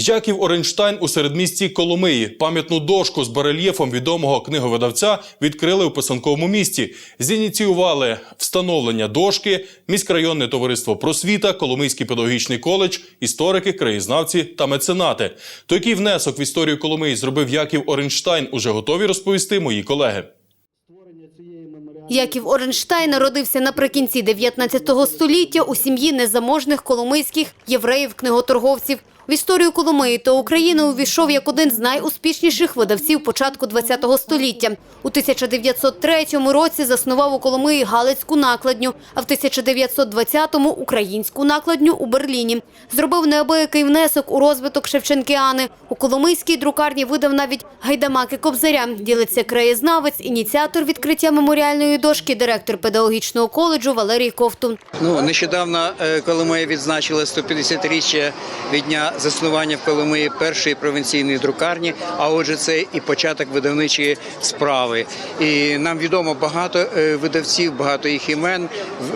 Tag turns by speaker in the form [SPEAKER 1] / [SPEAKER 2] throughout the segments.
[SPEAKER 1] Яків Оренштайн у середмісті Коломиї. Пам'ятну дошку з барельєфом відомого книговидавця відкрили у писанковому місті. Зініціювали встановлення дошки, міськрайонне товариство просвіта, Коломийський педагогічний коледж, історики, краєзнавці та меценати. То який внесок в історію Коломиї зробив Яків Оренштайн, уже готові розповісти мої колеги.
[SPEAKER 2] Яків Оренштайн народився наприкінці 19 століття у сім'ї незаможних коломийських євреїв-книготорговців. В історію Коломиї та України увійшов як один з найуспішніших видавців початку ХХ століття. У 1903 році заснував у Коломиї Галицьку накладню, а в 1920-му – українську накладню у Берліні. Зробив неабиякий внесок у розвиток Шевченкіани. У Коломийській друкарні видав навіть гайдамаки Кобзаря. Ділиться краєзнавець, ініціатор відкриття меморіальної дошки, директор педагогічного коледжу Валерій Ковтун.
[SPEAKER 3] Ну нещодавно е, Коломия відзначила 150-річчя від дня заснування в Коломиї першої провінційної друкарні. А отже, це і початок видавничої справи. І нам відомо багато е, видавців, багато їх імен,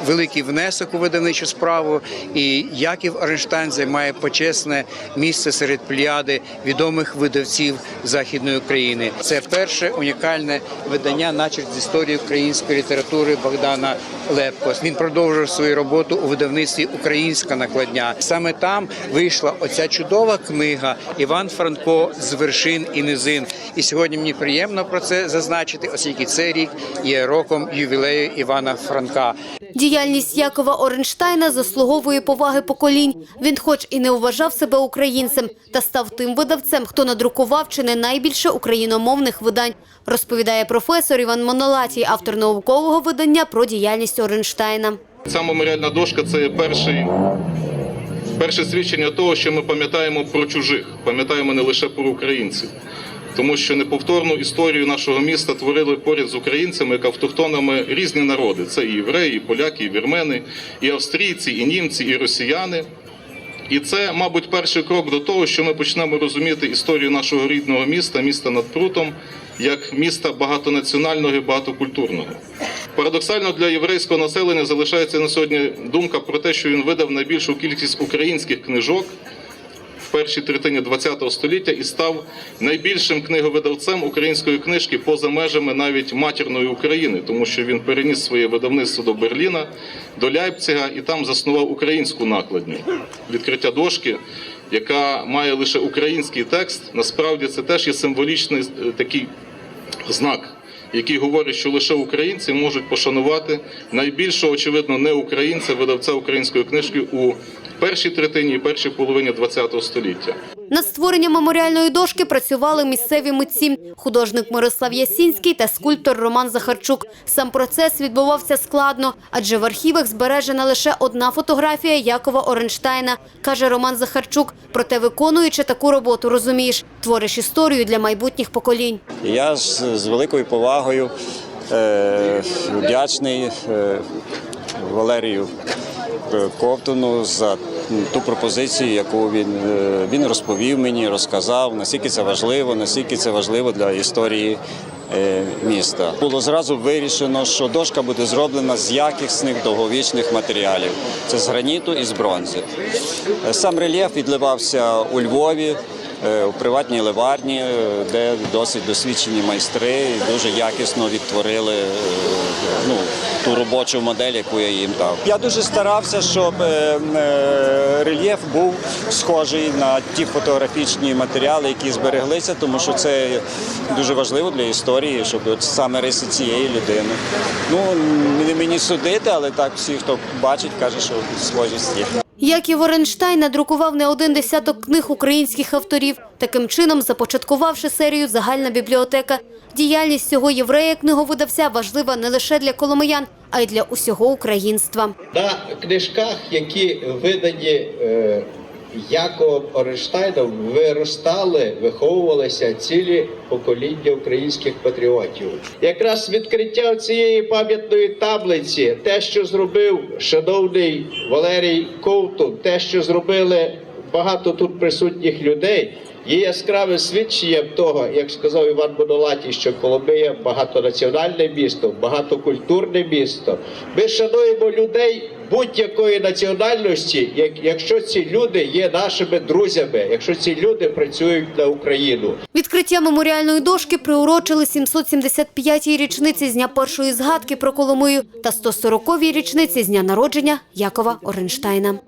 [SPEAKER 3] великий внесок у видавничу справу. І Яків Оренштайн займає почесне місце серед плеяди відомих видавців Західної України. Це перше унікальне видання, начерк з історії української літератури Богдана Лепко. Він продовжив свою роботу у видавництві Українська накладня. Саме там вийшла оця чудова книга Іван Франко з вершин і низин. І сьогодні мені приємно про це зазначити, оскільки цей рік є роком ювілею Івана Франка.
[SPEAKER 2] Діяльність Якова Оренштайна заслуговує поваги поколінь. Він хоч і не вважав себе українцем, та став тим видавцем, хто надрукував чи не найбільше україномовних видань, розповідає професор Іван Монолатій, автор наукового видання про діяльність Оренштайна.
[SPEAKER 4] Ця меморіальна дошка це перший, перше свідчення того, що ми пам'ятаємо про чужих, пам'ятаємо не лише про українців. Тому що неповторну історію нашого міста творили поряд з українцями, як автохтонами різні народи. Це і євреї, і поляки, і вірмени, і австрійці, і німці, і росіяни. І це, мабуть, перший крок до того, що ми почнемо розуміти історію нашого рідного міста, міста над Прутом, як міста багатонаціонального і багатокультурного. Парадоксально для єврейського населення залишається на сьогодні думка про те, що він видав найбільшу кількість українських книжок в першій третині ХХ століття і став найбільшим книговидавцем української книжки поза межами навіть матірної України, тому що він переніс своє видавництво до Берліна, до Ляйпцига і там заснував українську накладню. Відкриття дошки, яка має лише український текст, насправді це теж є символічний е, такий знак. Який говорить, що лише українці можуть пошанувати найбільшого, очевидно, не українця, видавця української книжки у першій третині і першій половині ХХ століття.
[SPEAKER 2] Над створенням меморіальної дошки працювали місцеві митці – художник Мирослав Ясінський та скульптор Роман Захарчук. Сам процес відбувався складно, адже в архівах збережена лише одна фотографія Якова Оренштайна, каже Роман Захарчук. Проте, виконуючи таку роботу, розумієш, твориш історію для майбутніх поколінь.
[SPEAKER 5] Я з, з великою повагою е, вдячний е, Валерію Ковтуну за ту пропозицію, яку він, е, він розповів мені, розказав, наскільки це важливо, наскільки це важливо для історії е, міста. Було зразу вирішено, що дошка буде зроблена з якісних довговічних матеріалів. Це з граніту і з бронзи. Е, Сам рельєф відливався у Львові. Е, У приватній ливарні, е, де досить досвідчені майстри дуже якісно відтворили е, ну, ту робочу модель, яку я їм дав. Я дуже старався, щоб рельєф був схожий на ті фотографічні матеріали, які збереглися, тому що це дуже важливо для історії, щоб от саме риси цієї людини. Ну не мені судити, але так всі, хто бачить, каже, що схожість є.
[SPEAKER 2] Яків Оренштайн надрукував не один десяток книг українських авторів, таким чином започаткувавши серію «Загальна бібліотека». Діяльність цього єврея-книговидавця важлива не лише для коломиян, а й для усього українства.
[SPEAKER 6] На книжках, які видані Яковом Оренштайном, виростали, виховувалися цілі покоління українських патріотів. Якраз відкриття цієї пам'ятної таблиці, те, що зробив шановний Валерій Ковтун, те, що зробили багато тут присутніх людей є яскравим свідченням того, як сказав Іван Монолатій, що Коломия багатонаціональне місто, багатокультурне місто. Ми шануємо людей будь-якої національності, як- якщо ці люди є нашими друзями, якщо ці люди працюють на Україну.
[SPEAKER 2] Відкриття меморіальної дошки приурочили 775-й річниці з дня першої згадки про Коломию та 140-й річниці з дня народження Якова Оренштайна.